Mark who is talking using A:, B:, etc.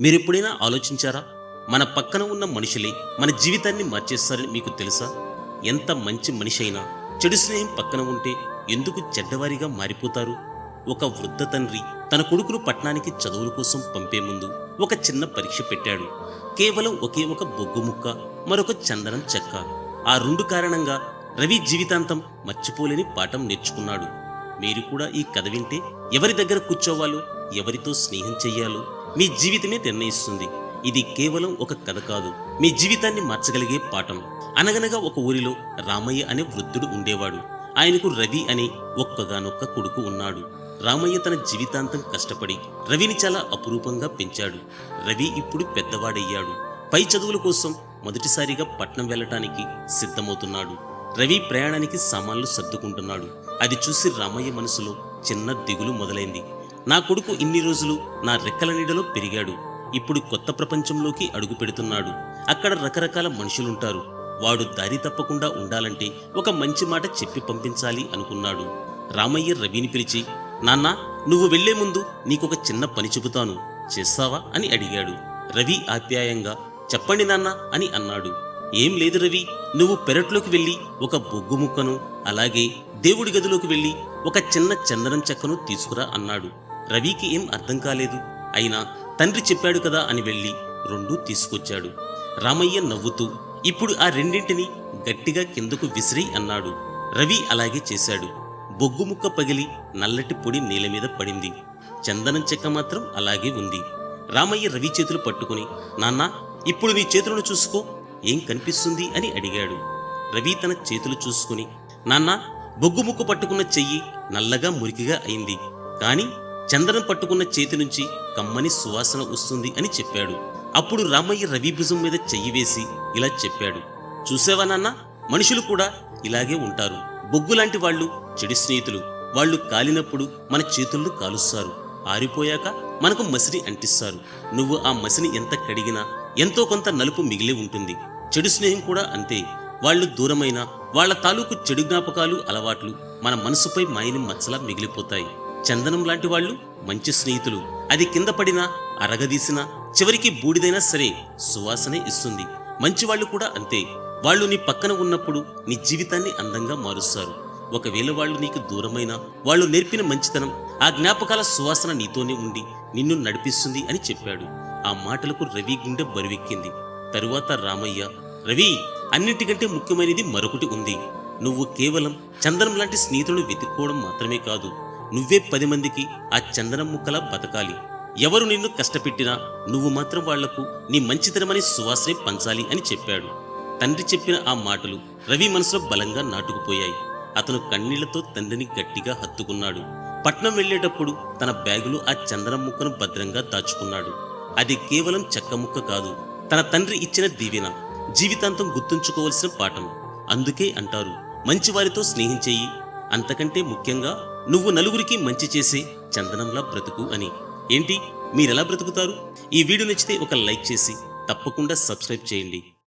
A: మీరు ఎప్పుడైనా ఆలోచించారా? మన పక్కన ఉన్న మనుషులే మన జీవితాన్ని మార్చేస్తారని మీకు తెలుసా? ఎంత మంచి మనిషి అయినా చెడు స్నేహం పక్కన ఉంటే ఎందుకు చెడ్డవారిగా మారిపోతారు? ఒక వృద్ధ తండ్రి తన కొడుకును పట్టణానికి చదువుల కోసం పంపే ముందు ఒక చిన్న పరీక్ష పెట్టాడు. కేవలం ఒకే ఒక బొగ్గు ముక్క మరొక చందనం చెక్క. ఆ రెండు కారణంగా రవి జీవితాంతం మర్చిపోలేని పాఠం నేర్చుకున్నాడు. మీరు కూడా ఈ కథ వింటే ఎవరి దగ్గర కూర్చోవాలో ఎవరితో స్నేహం చెయ్యాలో మీ జీవితమే నిర్ణయిస్తుంది. ఇది కేవలం ఒక కథ కాదు. మీ జీవితాన్ని మార్చగలిగే పాఠం. అనగనగా ఒక ఊరిలో రామయ్య అనే వృద్ధుడు ఉండేవాడు. ఆయనకు రవి అనే ఒక్కగానొక్క కొడుకు ఉన్నాడు. రామయ్య తన జీవితాంతం కష్టపడి రవిని చాలా అపురూపంగా పెంచాడు. రవి ఇప్పుడు పెద్దవాడయ్యాడు. పై చదువుల కోసం మొదటిసారిగా పట్నం వెళ్ళటానికి సిద్ధమవుతున్నాడు. రవి ప్రయాణానికి సామాన్లు సర్దుకుంటున్నాడు. అది చూసి రామయ్య మనసులో చిన్న దిగులు మొదలైంది. నా కొడుకు ఇన్ని రోజులు నా రెక్కల నీడలో పెరిగాడు. ఇప్పుడు కొత్త ప్రపంచంలోకి అడుగు పెడుతున్నాడు. అక్కడ రకరకాల మనుషులుంటారు. వాడు దారి తప్పకుండా ఉండాలంటే ఒక మంచి మాట చెప్పి పంపించాలి అనుకున్నాడు. రామయ్య రవిని పిలిచి నాన్న నువ్వు వెళ్ళే ముందు నీకొక చిన్న పని చెబుతాను. చేస్తావా? అని అడిగాడు. రవి ఆప్యాయంగా చెప్పండి నాన్న అని అన్నాడు. ఏం లేదు రవి నువ్వు పెరట్లోకి వెళ్ళి ఒక బొగ్గు ముక్కను అలాగే దేవుడి గదిలోకి వెళ్ళి ఒక చిన్న చందనం చెక్కను తీసుకురా అన్నాడు. రవికి ఏం అర్థం కాలేదు. అయినా తండ్రి చెప్పాడు కదా అని వెళ్ళి రెండూ తీసుకొచ్చాడు. రామయ్య నవ్వుతూ ఇప్పుడు ఆ రెండింటిని గట్టిగా కిందకు విసిరి అన్నాడు. రవి అలాగే చేశాడు. బొగ్గు ముక్క పగిలి నల్లటి పొడి నేల మీద పడింది. చందనం చెక్క మాత్రం అలాగే ఉంది. రామయ్య రవి చేతులు పట్టుకుని నాన్న ఇప్పుడు నీ చేతులను చూసుకో ఏం కనిపిస్తుంది? అని అడిగాడు. రవి తన చేతులు చూసుకుని నాన్న బొగ్గు ముక్క పట్టుకున్న చెయ్యి నల్లగా మురికిగా అయింది. కానీ చందనం పట్టుకున్న చేతి నుంచి కమ్మని సువాసన వస్తుంది అని చెప్పాడు. అప్పుడు రామయ్య రవి భుజం మీద చెయ్యి వేసి ఇలా చెప్పాడు. చూసావా నాన్న? మనుషులు కూడా ఇలాగే ఉంటారు. బొగ్గు లాంటి వాళ్ళు చెడు స్నేహితులు. వాళ్ళు కాలినప్పుడు మన చేతుల్లో కాలుస్తారు. ఆరిపోయాక మనకు మసిని అంటిస్తారు. నువ్వు ఆ మసిని ఎంత కడిగినా ఎంతో కొంత నలుపు మిగిలి ఉంటుంది. చెడు స్నేహం కూడా అంతే. వాళ్ళు దూరమైన వాళ్ళ తాలూకు చెడు జ్ఞాపకాలు అలవాట్లు మన మనసుపై మాయని మచ్చలా మిగిలిపోతాయి. చందనం లాంటి వాళ్ళు మంచి స్నేహితులు. అది కింద పడినా అరగదీసినా చివరికి బూడిదైనా సరే సువాసనే ఇస్తుంది. మంచివాళ్ళు కూడా అంతే. వాళ్ళు నీ పక్కన ఉన్నప్పుడు నీ జీవితాన్ని అందంగా మారుస్తారు. ఒకవేళ వాళ్ళు నీకు దూరమైన వాళ్ళు నేర్పిన మంచితనం ఆ జ్ఞాపకాల సువాసన నీతోనే ఉండి నిన్ను నడిపిస్తుంది అని చెప్పాడు. ఆ మాటలకు రవి గుండె బరువెక్కింది. తరువాత రామయ్య రవి అన్నిటికంటే ముఖ్యమైనది మరొకటి ఉంది. నువ్వు కేవలం చందనం లాంటి స్నేహితులను వెతుక్కోవడం మాత్రమే కాదు. నువ్వే పది మందికి ఆ చందనం ముక్కలా బతకాలి. ఎవరు నిన్ను కష్టపెట్టినా నువ్వు మాత్రం వాళ్ళకు నీ మంచితనమని సువాసనే పంచాలి అని చెప్పాడు. తండ్రి చెప్పిన ఆ మాటలు రవి మనసులో బలంగా నాటుకుపోయాయి. అతను కన్నీళ్ళతో తండ్రిని గట్టిగా హత్తుకున్నాడు. పట్నం వెళ్ళేటప్పుడు తన బ్యాగులో ఆ చందనం ముక్కను భద్రంగా దాచుకున్నాడు. అది కేవలం చెక్క ముక్క కాదు తన తండ్రి ఇచ్చిన దీవెన జీవితాంతం గుర్తుంచుకోవలసిన పాఠం. అందుకే అంటారు మంచివారితో స్నేహించేయి అంతకంటే ముఖ్యంగా నువ్వు నలుగురికి మంచి చేసే చందనంలా బ్రతుకు అని. ఏంటి? మీరెలా బ్రతుకుతారు? ఈ వీడియో నచ్చితే ఒక లైక్ చేసి తప్పకుండా సబ్స్క్రైబ్ చేయండి.